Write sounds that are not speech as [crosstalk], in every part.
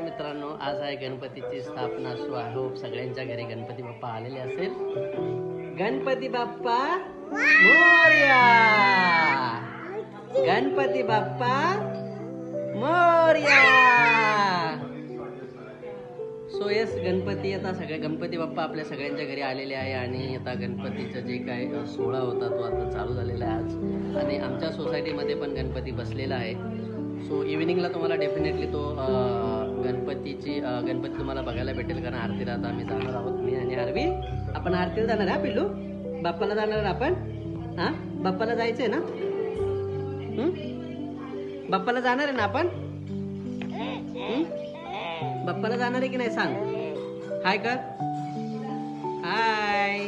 हाय मित्रांनो आज आहे गणपतीची स्थापना सो आय होप सगळ्यांच्या घरी गणपती बाप्पा आलेले असेल. गणपती बाप्पा मोर्या! गणपती बाप्पा मोर्या! सो येस गणपती आता सगळे गणपती बाप्पा आपल्या सगळ्यांच्या घरी आलेले आहे आणि आता गणपतीचं जे काय सोहळा होता तो आता चालू झालेला आहे आज. आणि आमच्या सोसायटीमध्ये पण गणपती बसलेला आहे. सो इव्हिनिंगला तुम्हाला डेफिनेटली तो गणपतीची गणपती तुम्हाला बघायला भेटेल कारण आरतीला आता आम्ही जाणार आहोत मी आणि आरवी. आपण आरतीला जाणार आहे हा पिल्लू? बाप्पाला जाणार आपण? हां? बाप्पाला जायचं आहे ना बाप्पाला जाणार आहे ना आपण? बाप्पाला जाणार आहे की नाही सांग? हाय कर हाय.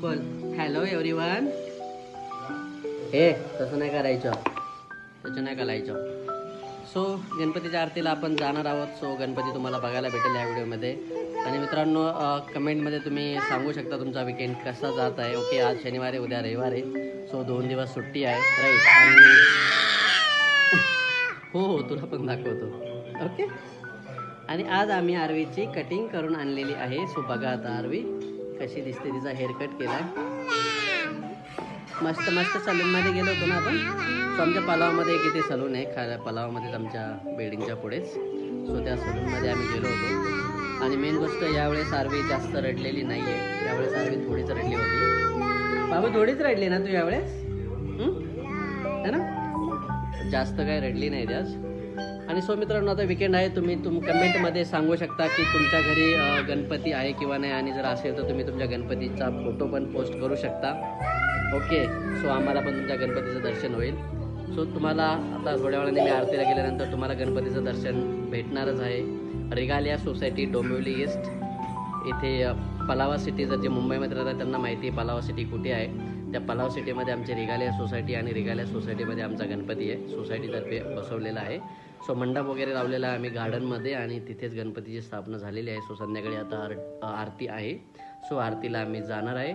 बोल. हॅलो एव्हरीवन हे तसं नाही करायचं. तसं नाही करायचं. सो गणपतीच्या आरतीला आपण जाणार आहोत. सो गणपती तुम्हाला बघायला भेटेल या व्हिडिओमध्ये. आणि मित्रांनो कमेंटमध्ये तुम्ही सांगू शकता तुमचा विकेंड कसा जात आहे. ओके आज शनिवार आहे उद्या रविवार आहे. सो दोन दिवस सुट्टी आहे. राईट आणि [laughs] हो हो तुला पण दाखवतो. ओके आणि आज आम्ही आरवीची कटिंग करून आणलेली आहे. सो बघा आता आरवी कशी दिसते. तिचा हेअर कट मस्त मस्त सलूनमध्ये गेलो होतो ना आपण. सो आमच्या पलावमध्ये एक इथे सलून आहे खा पलावमध्येच आमच्या बिल्डिंगच्या पुढेच. सो त्या सलूनमध्ये आम्ही गेलो होतो. आणि मेन गोष्ट यावेळेस आरवी जास्त रडलेली नाही आहे यावेळेस आरवी थोडीच रडली होती. बाबू थोडीच रडली ना तू यावेळेस? है? ना? जास्त काही रडली नाही त्याच आणि सो मित्रांनो आता विकेंड आहे तुम्ही तुम कमेंटमध्ये सांगू शकता की तुमच्या घरी गणपती आहे किंवा नाही आणि जर असेल तर तुम्ही तुमच्या गणपतीचा फोटो पण पोस्ट करू शकता. ओके सो आम्हाला पण तुमच्या गणपतीचं दर्शन होईल. सो तुम्हाला आता थोड्या वेळाने मी आरतीला गेल्यानंतर तुम्हाला गणपतीचं दर्शन भेटणारच आहे. Regalia society Dombivli east. इथे पलावा सिटी जर जे मुंबईमध्ये राहतात त्यांना माहिती आहे पलावा सिटी कुठे आहे. त्या पलाव सिटीमध्ये आमची रिगालिया सोसायटी आणि रिगालिया सोसायटीमध्ये आमचा गणपती आहे. सोसायटीतर्फे बसवलेला आहे. सो मंडप वगैरे लावलेला आहे आम्ही गार्डनमध्ये आणि तिथेच गणपतीची स्थापना झालेली आहे. सो संध्याकाळी आता आर आरती आहे. सो आरतीला आम्ही जाणार आहे.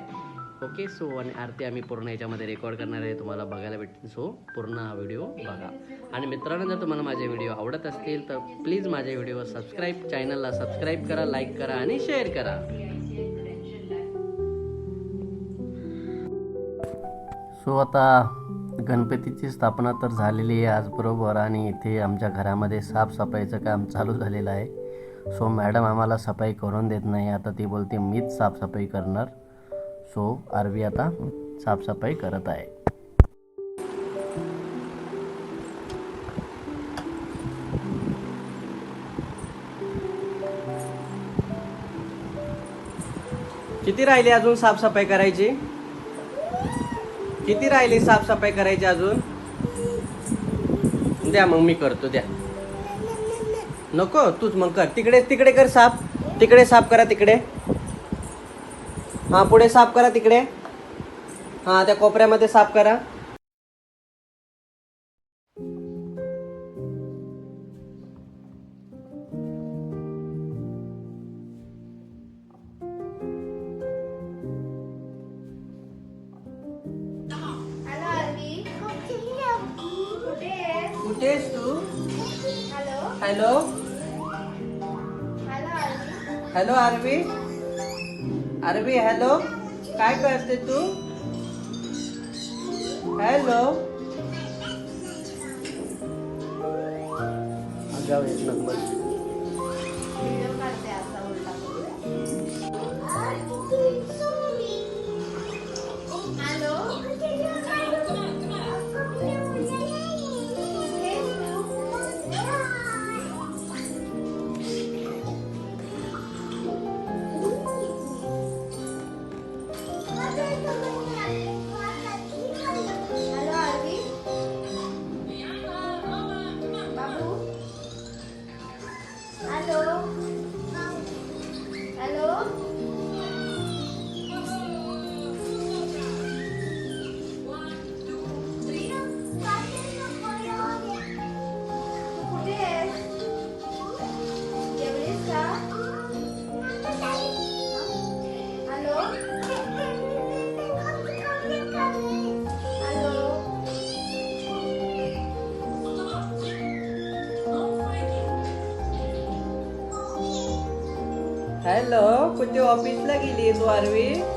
ओके सो आणि आरती आम्ही पूर्ण याच्यामध्ये रेकॉर्ड करणार आहे. तुम्हाला बघायला भेटतील सो पूर्ण हा व्हिडिओ बघा. आणि मित्रांनो जर तुम्हाला माझे व्हिडिओ आवडत असतील तर प्लीज माझे व्हिडिओ सबस्क्राईब चॅनलला सबस्क्राईब करा लाईक करा आणि शेअर करा. सो आता गणपतीची स्थापना तर झालेली आहे आजबरोबर आणि इथे आमच्या घरामध्ये साफसफाईचं काम चालू झालेलं आहे. सो मॅडम आम्हाला सफाई करून देत नाही. आता ती बोलते मीच साफसफाई करणार. सो आरवी आता साफसफाई करत आहे. किती राहिली अजून साफसफाई करायची? किती राहिली साफसफाई करायची अजून? द्या मग मी करतो द्या. नको तूच मग कर. तिकडे तिकडे कर साफ. तिकडे साफ करा तिकडे. हा पुढे साफ करा तिकडे. हा त्या कोपऱ्यामध्ये साफ करा. कुठेस तू? हॅलो. हॅलो. हॅलो आरवी. अरबी हॅलो काय करते तू? हॅलो अगाव एक नंबर कुठे ऑफिसला गेली तू आरवी?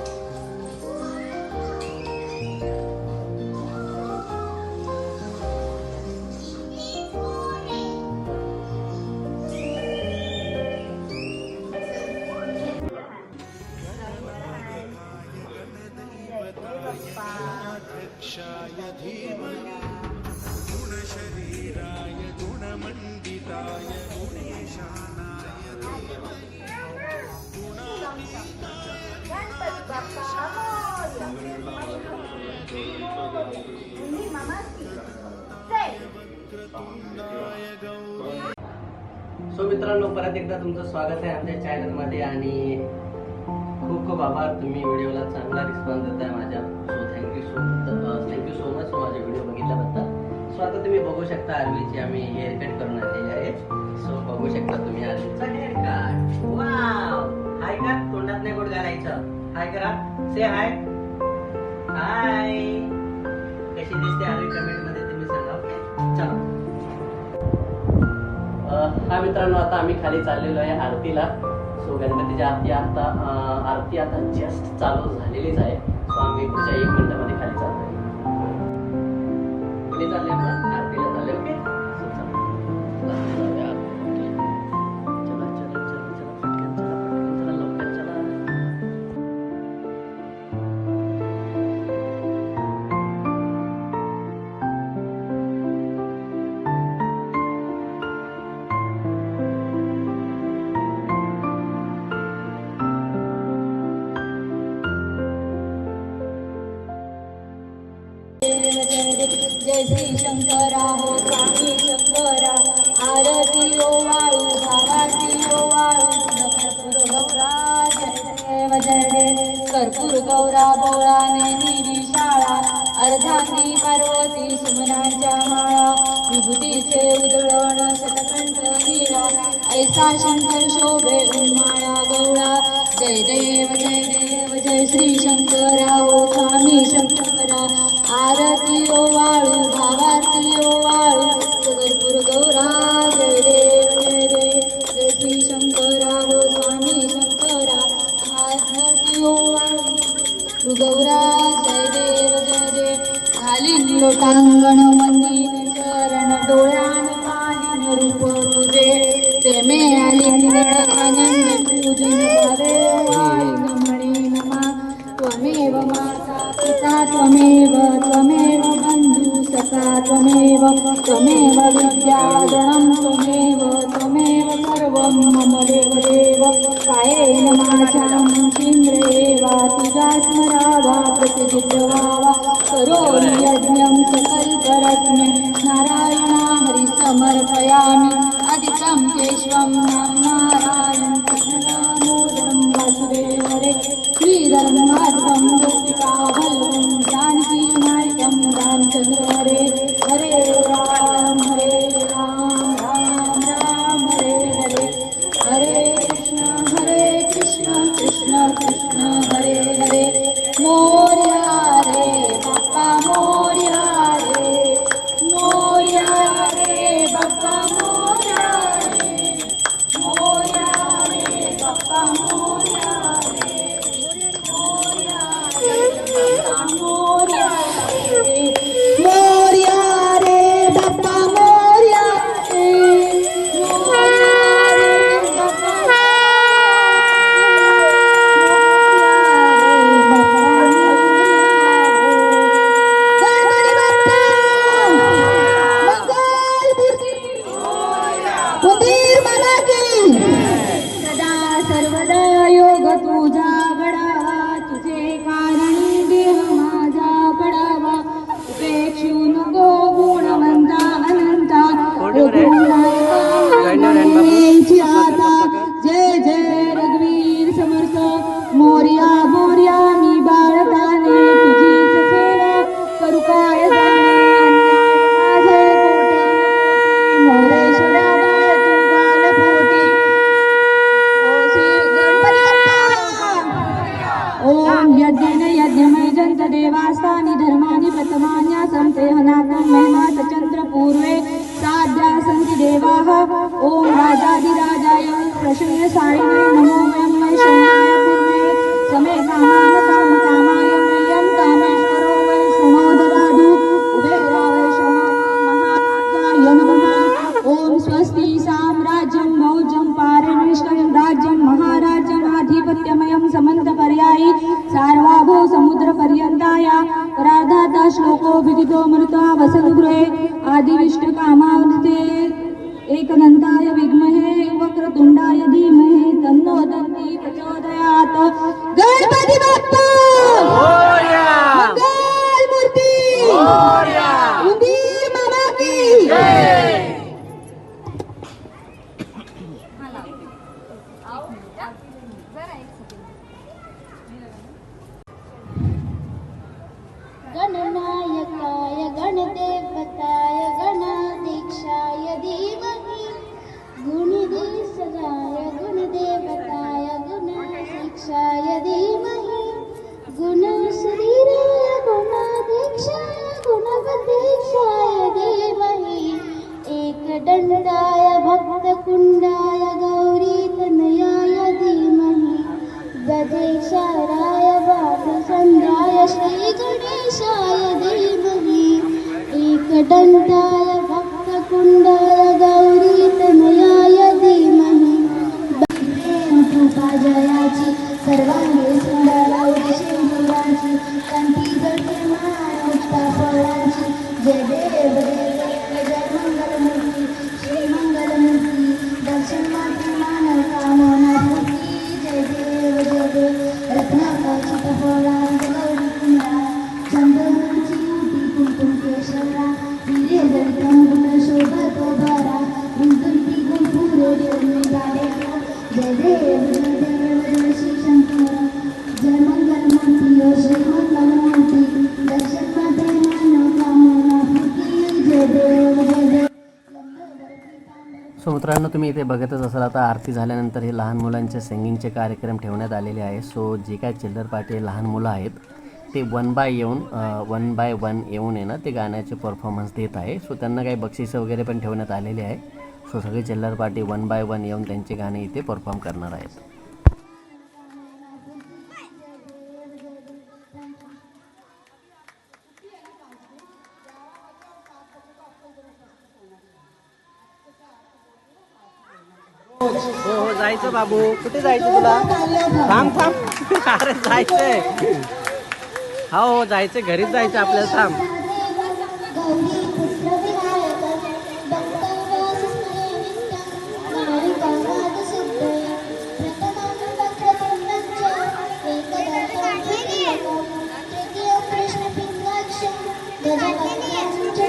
सो मित्रांनो परत एकदा तुमचं स्वागत आहे आमच्या चॅनलमध्ये आणि खूप खूप आभार तुम्ही व्हिडिओला चांगला रिस्पॉन्स देताय माझ्या. So thank you so thank you so much माझे व्हिडिओ बघितल्याबद्दल. सो आता तुम्ही बघू शकता आर्मीची आम्ही हेअर कट करून आलेली आहे सो बघू शकता तुम्ही आरवीचा हेअर कट वाव हाय का? तोंडात नाही गोड घालायचं. हाय करा. से हाय हाय कशी दिसते आम्ही कमेंटमध्ये तुम्ही सांगा. ओके चला. हा मित्रांनो आता आम्ही खाली चाललेलो आहे आरतीला. सो गणपतीच्या आरती आता आरती आता जस्ट चालू झालेलीच आहे. सो आम्ही पुढच्या एक मिनिटामध्ये खाली चाललोय. कुठे चालले आपण जय श्री शंकरा हो स्वामी शंकरा आरती ओ वाळू भावाटी ओ वाळू कर्पूर गौरा जय देव जय देव कर्पूर गौरा बोळा निरी शाळा अर्धांगी पार्वती सुमनांच्या माळा विभूतीचे उदळण शतकंठ नीरा ऐसा शंकर शोभे उन्माळा गौळा जय देव जय देव जय श्री शंकरा हो स्वामी शंकर आरती ओ वाळू भावारती ओ वाळू जगद्गुरु गौरा जय देव जय देव जय श्री शंकरा हो स्वामी शंकरा आरती ओ वाळू गौरा जय देव जय देव घालीन लोटांगण मंदिर चरण डोळ्यान पाहिन रूप तुझे प्रेमे आलिंगन आनंद पूजन भावे वाळी नमणे नमा त्वमेव माता पिता त्वमेव त्वमेव बन्धु सखा त्वमेव त्वमेव विद्यागणं त्वमेव त्वमेव सर्वं मम देवदेव। कायेन माझ्या चिन्द्रे वा तुझा वा प्रतिजित वा करोमि यज्ञं सकल्परत्ने नारायणा हरिसमर्पयामि। अधिकं केशवं नाम कृष्णरामोदरं वासुदेवरे। श्रीधर्मार्थं हरे श्रीधरं बाप्पा वादविष्ट कामा मित्रांनो तुम्ही इथे बघतच असाल आता आरती झाल्यानंतर हे लहान मुलांचे सिंगिंगचे कार्यक्रम ठेवण्यात आलेले आहे. सो जे काय चिल्लर पार्टी लहान मुलं आहेत ते वन बाय येऊन वन बाय वन येऊन आहे ना ते गाण्याचे परफॉर्मन्स देत आहे. सो त्यांना काही बक्षिसं वगैरे पण ठेवण्यात आलेले आहे. सो सगळे चिल्लर पार्टी वन बाय वन येऊन त्यांचे गाणे इथे परफॉर्म करणार आहेत. जायचं बाबू? कुठे जायचं तुला? थांब थांब. [laughs] अरे जायचंय. हो हो जायचं घरीच जायचं आपल्याला. थांब.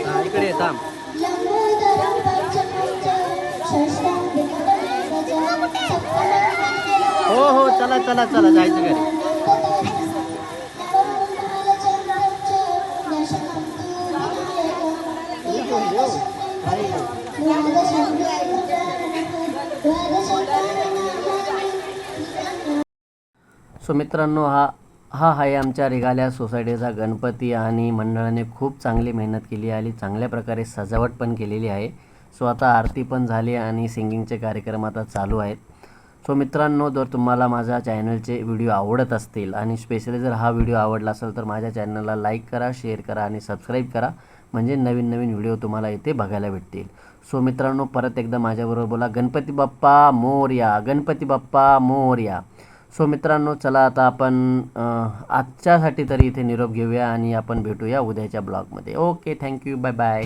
गौरी पुत्र हो हो चला चला चला जायचं घरी. सो मित्रांनो हा हा आहे आमच्या रेगाल्या सोसायटीचा गणपती आणि मंडळाने खूप चांगली मेहनत केली आणि चांगल्या प्रकारे सजावट पण केलेली आहे. सो आता आरती पण झाली आणि सिंगिंगचे कार्यक्रम आता चालू आहेत. सो मित्रांनो जर तुम्हाला माझ्या चॅनलचे व्हिडिओ आवडत असतील आणि स्पेशली जर हा व्हिडिओ आवडला असेल तर माझ्या चॅनलला लाईक करा शेअर करा आणि सबस्क्राईब करा. म्हणजे नवीन नवीन व्हिडिओ तुम्हाला इथे बघायला भेटतील. सो मित्रांनो परत एकदा माझ्याबरोबर बोला. गणपती बाप्पा मोर्या गणपती बाप्पा मोर्या. सो मित्रांनो चला आता आपण आजच्यासाठी तरी इथे निरोप घेऊया आणि आपण भेटूया उद्याच्या ब्लॉगमध्ये. Okay thank you bye bye